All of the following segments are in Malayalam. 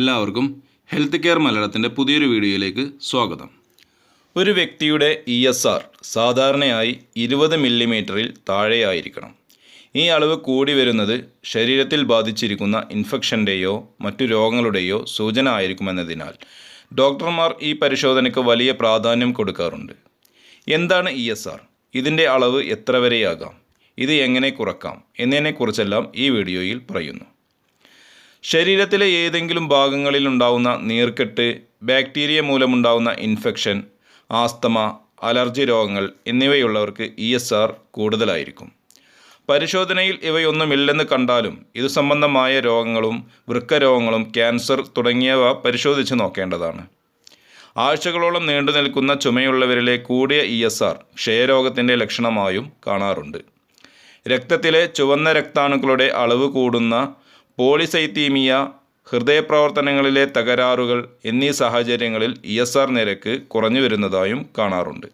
എല്ലാവർക്കും ഹെൽത്ത് കെയർ മലയാളത്തിന്റെ പുതിയൊരു വീഡിയോയിലേക്ക് സ്വാഗതം. ഒരു വ്യക്തിയുടെ ഇ എസ് ആർ സാധാരണയായി ഇരുപത് മില്ലിമീറ്ററിൽ താഴെയായിരിക്കണം. ഈ അളവ് കൂടി വരുന്നത് ശരീരത്തിൽ ബാധിച്ചിരിക്കുന്ന ഇൻഫെക്ഷന്റെയോ മറ്റു രോഗങ്ങളുടെയോ സൂചന ആയിരിക്കുമെന്നതിനാൽ ഡോക്ടർമാർ ഈ പരിശോധനയ്ക്ക് വലിയ പ്രാധാന്യം കൊടുക്കാറുണ്ട്. എന്താണ് ഇ എസ് ആർ ഇതിന്റെ അളവ് എത്ര വരെയാകാം? ഇത് എങ്ങനെ കുറക്കാം? എന്നതിനെക്കുറിച്ചെല്ലാം ഈ വീഡിയോയിൽ പറയുന്നു. ശരീരത്തിലെ ഏതെങ്കിലും ഭാഗങ്ങളിൽ ഉണ്ടാവുന്ന നീർക്കെട്ട് ബാക്ടീരിയ മൂലമുണ്ടാവുന്ന ഇൻഫെക്ഷൻ ആസ്തമ അലർജി രോഗങ്ങൾ എന്നിവയുള്ളവർക്ക് ഇ എസ് ആർ കൂടുതലായിരിക്കും. പരിശോധനയിൽ ഇവയൊന്നുമില്ലെന്ന് കണ്ടാലും ഇത് സംബന്ധമായ രോഗങ്ങളും വൃക്കരോഗങ്ങളും ക്യാൻസർ തുടങ്ങിയവ പരിശോധിച്ച് നോക്കേണ്ടതാണ്. ആഴ്ചകളോളം നീണ്ടു നിൽക്കുന്ന ചുമയുള്ളവരിലെ കൂടിയ ഇ എസ് ആർ ക്ഷയരോഗത്തിന്റെ ലക്ഷണമായും കാണാറുണ്ട്. രക്തത്തിലെ ചുവന്ന രക്താണുക്കളുടെ അളവ് കൂടുന്ന പോളിസൈത്തീമിയ ഹൃദയപ്രവർത്തനങ്ങളിലെ തകരാറുകൾ എന്നീ സാഹചര്യങ്ങളിൽ ഇ എസ് ആർ നിരക്ക് കുറഞ്ഞു വരുന്നതായും കാണാറുണ്ട്.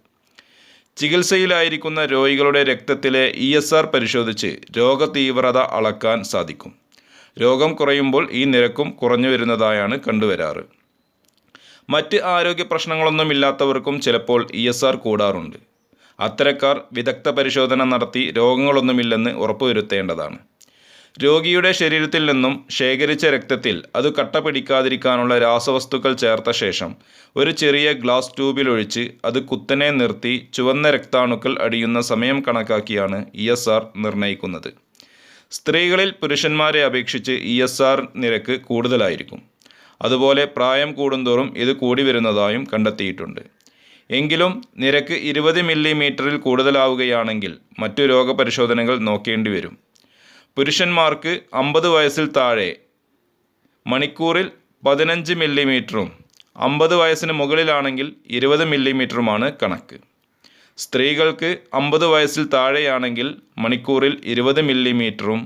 ചികിത്സയിലായിരിക്കുന്ന രോഗികളുടെ രക്തത്തിലെ ഇ എസ് ആർ പരിശോധിച്ച് രോഗതീവ്രത അളക്കാൻ സാധിക്കും. രോഗം കുറയുമ്പോൾ ഈ നിരക്കും കുറഞ്ഞു വരുന്നതായാണ് കണ്ടുവരാറ്. മറ്റ് ആരോഗ്യ പ്രശ്നങ്ങളൊന്നും ഇല്ലാത്തവർക്കും ചിലപ്പോൾ ഇ എസ് ആർ കൂടാറുണ്ട്. അത്തരക്കാർ വിദഗ്ധ പരിശോധന നടത്തി രോഗങ്ങളൊന്നുമില്ലെന്ന് ഉറപ്പുവരുത്തേണ്ടതാണ്. രോഗിയുടെ ശരീരത്തിൽ നിന്നും ശേഖരിച്ച രക്തത്തിൽ അത് കട്ട പിടിക്കാതിരിക്കാനുള്ള രാസവസ്തുക്കൾ ചേർത്ത ശേഷം ഒരു ചെറിയ ഗ്ലാസ് ട്യൂബിലൊഴിച്ച് അത് കുത്തനെ നിർത്തി ചുവന്ന രക്താണുക്കൾ അടിയുന്ന സമയം കണക്കാക്കിയാണ് ഇ എസ് ആർ നിർണയിക്കുന്നത്. സ്ത്രീകളിൽ പുരുഷന്മാരെ അപേക്ഷിച്ച് ഇ എസ് ആർ നിരക്ക് കൂടുതലായിരിക്കും. അതുപോലെ പ്രായം കൂടുന്തോറും ഇത് കൂടി വരുന്നതായും കണ്ടെത്തിയിട്ടുണ്ട്. എങ്കിലും നിരക്ക് ഇരുപത് മില്ലിമീറ്ററിൽ കൂടുതലാവുകയാണെങ്കിൽ മറ്റു രോഗപരിശോധനകൾ നോക്കേണ്ടി വരും. പുരുഷന്മാർക്ക് അമ്പത് വയസ്സിൽ താഴെ മണിക്കൂറിൽ പതിനഞ്ച് മില്ലിമീറ്ററും അമ്പത് വയസ്സിന് മുകളിലാണെങ്കിൽ ഇരുപത് മില്ലിമീറ്ററുമാണ് കണക്ക്. സ്ത്രീകൾക്ക് അമ്പത് വയസ്സിൽ താഴെയാണെങ്കിൽ മണിക്കൂറിൽ ഇരുപത് മില്ലിമീറ്ററും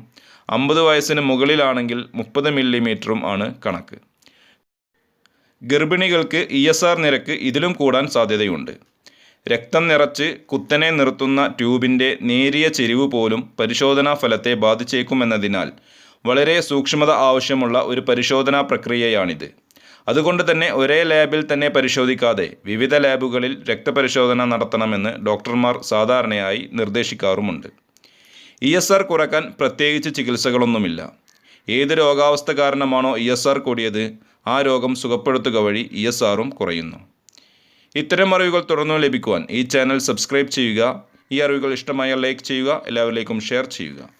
അമ്പത് വയസ്സിന് മുകളിലാണെങ്കിൽ മുപ്പത് മില്ലിമീറ്ററും ആണ് കണക്ക്. ഗർഭിണികൾക്ക് ഇ എസ് ആർ നിരക്ക് ഇതിലും കൂടാൻ സാധ്യതയുണ്ട്. രക്തം നിറച്ച് കുത്തനെ നിർത്തുന്ന ട്യൂബിന്റെ നേരിയ ചെരിവ് പോലും പരിശോധനാ ഫലത്തെ ബാധിച്ചേക്കുമെന്നതിനാൽ വളരെ സൂക്ഷ്മത ആവശ്യമുള്ള ഒരു പരിശോധനാ പ്രക്രിയയാണിത്. അതുകൊണ്ട് തന്നെ ഒരേ ലാബിൽ തന്നെ പരിശോധിക്കാതെ വിവിധ ലാബുകളിൽ രക്തപരിശോധന നടത്തണമെന്ന് ഡോക്ടർമാർ സാധാരണയായി നിർദ്ദേശിക്കാറുമുണ്ട്. ഇ എസ് ആർ കുറയ്ക്കാൻ പ്രത്യേകിച്ച് ചികിത്സകളൊന്നുമില്ല. ഏത് രോഗാവസ്ഥ കാരണമാണോ ഇ എസ് ആർ കൂടിയത് ആ രോഗം സുഖപ്പെടുത്തുക വഴി ഇ എസ് ആറും കുറയുന്നു. ഇത്തരം അറിവുകൾ തുടർന്നും ലഭിക്കുവാൻ ഈ ചാനൽ സബ്സ്ക്രൈബ് ചെയ്യുക. ഈ അറിവുകൾ ഇഷ്ടമായ ലൈക്ക് ചെയ്യുക. എല്ലാവരിലേക്കും ഷെയർ ചെയ്യുക.